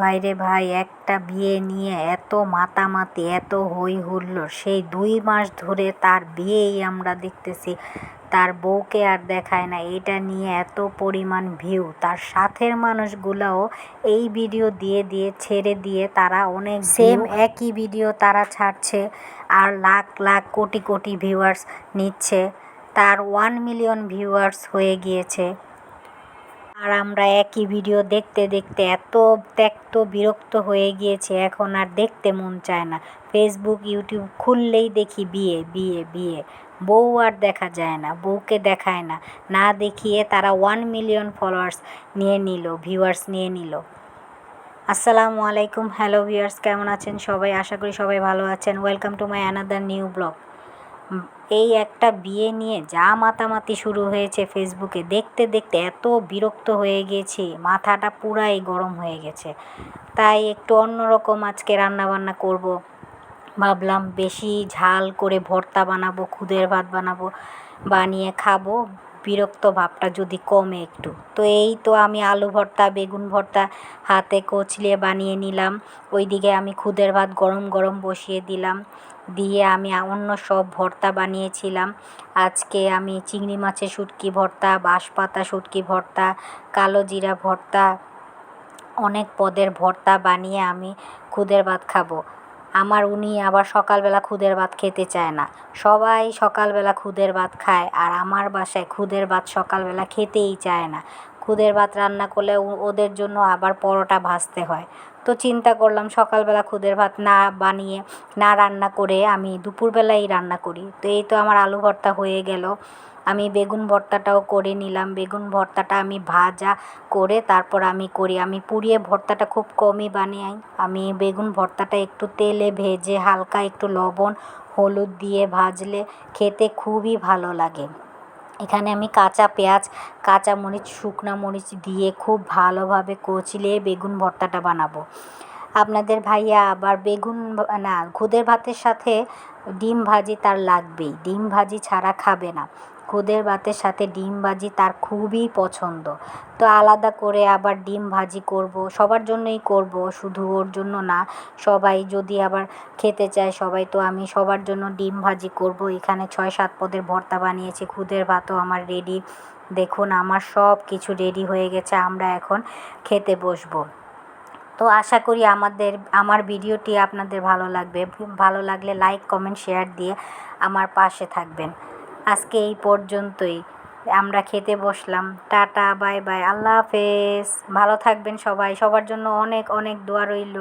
ভাইরে ভাই একটা বিয়ে নিয়ে এত মাতামাতি এত হই হুল্লোড় সেই দুই মাস ধরে তার বিয়েই আমরা দেখতেছি। তার বউকে আর দেখায় না। এটা নিয়ে এত পরিমাণ ভিউ তার সাথের মানুষগুলাও এই ভিডিও দিয়ে দিয়ে ছেড়ে দিয়ে তারা অনেক সেম একই ভিডিও তারা ছাড়ছে আর লাখ লাখ কোটি কোটি ভিউয়ার্স নিচ্ছে। তার ওয়ান মিলিয়ন ভিউয়ার্স হয়ে গিয়েছে। আর আমরা একই ভিডিও দেখতে দেখতে এত ত্যক্ত বিরক্ত হয়ে গিয়েছে, এখন আর দেখতে মন চায় না। ফেসবুক ইউটিউব খুললেই দেখি বিয়ে বিয়ে বিয়ে। বউ আর দেখা যায় না, বউকে দেখায় না। না দেখিয়ে তারা ওয়ান মিলিয়ন ফলোয়ার্স নিয়ে নিল ভিউয়ার্স নিয়ে নিল। আসসালামু আলাইকুম হ্যালো ভিউয়ার্স কেমন আছেন সবাই? আশা করি সবাই ভালো আছেন। Welcome to my another new blog এই একটা বিয়ে নিয়ে যা মাতামাতি শুরু হয়েছে ফেসবুকে দেখতে দেখতে এত বিরক্ত হয়ে গেছি, মাথাটা পুরাই গরম হয়ে গেছে। তাই একটু অন্যরকম আজকে রান্নাবান্না করব। ভাবলাম বেশি ঝাল করে ভর্তা বানাবো, খুদের ভাত বানাবো, বানিয়ে খাব। বিরক্ত ভাবটা যদি কমে একটু। তো এই তো আমি আলু ভর্তা, বেগুন ভর্তা হাতে কচলিয়ে বানিয়ে নিলাম। ওইদিকে আমি খুদের ভাত গরম গরম বসিয়ে দিলাম। দিয়ে আমি অন্য সব ভর্তা বানিয়েছিলাম। আজকে আমি চিংড়ি মাছের শুটকি ভর্তা, বাঁশপাতা শুটকি ভর্তা, কালো জিরা ভর্তা, অনেক পদের ভর্তা বানিয়ে আমি খুদের ভাত খাব। আমার উনি আবার সকালবেলা খুদের ভাত খেতে চায় না। সবাই সকালবেলা খুদের ভাত খায় আর আমার বাসায় খুদের ভাত সকালবেলা খেতেই চায় না। খুদের ভাত রান্না করলে ওদের জন্য আবার পরোটা ভাজতে হয়। তো চিন্তা করলাম সকালবেলা খুদের ভাত না বানিয়ে, না রান্না করে আমি দুপুরবেলাই রান্না করি। তো এই তো আমার আলু ভর্তা হয়ে গেল। আমি বেগুন ভর্তাটাও করে নিলাম। বেগুন ভর্তাটা আমি ভাজা করে তারপর আমি করি। আমি পুড়িয়ে ভর্তাটা খুব কমই বানাই আমি বেগুন ভর্তাটা একটু তেলে ভেজে হালকা একটু লবণ, হলুদ দিয়ে ভাজলে খেতে খুবই ভালো লাগে। এখানে আমি কাঁচা পেঁয়াজ, কাঁচা মরিচ, শুকনা মরিচ দিয়ে খুব ভালোভাবে কচলিয়ে বেগুন ভর্তাটা বানাবো। আপনাদের ভাইয়া আবার বেগুন না, খুদের ভাতের সাথে ডিম ভাজি তার লাগবেই। ডিম ভাজি ছাড়া খাবে না। খুদের ভাতের সাথে ডিম ভাজি তার খুবই পছন্দ। তো আলাদা করে আবার ডিম ভাজি করব, সবার জন্যই করব, শুধু ওর জন্য না। সবাই যদি আবার খেতে চায়, সবাই তো আমি সবার জন্য ডিম ভাজি করব। এখানে ছয়, সাত পদের ভর্তা বানিয়েছি, খুদের ভাতও আমার রেডি দেখুন, আমার সব কিছু রেডি হয়ে গেছে, আমরা এখন খেতে বসবো। তো আশা করি আমাদের, আমার ভিডিওটি আপনাদের ভালো লাগবে। ভালো লাগলে লাইক কমেন্ট শেয়ার দিয়ে আমার পাশে থাকবেন। আজকে এই পর্যন্তই। আমরা খেতে বসলাম। টাটা বাই বাই আল্লাহ হাফেজ। ভালো থাকবেন সবাই। সবার জন্য অনেক অনেক দোয়া রইল।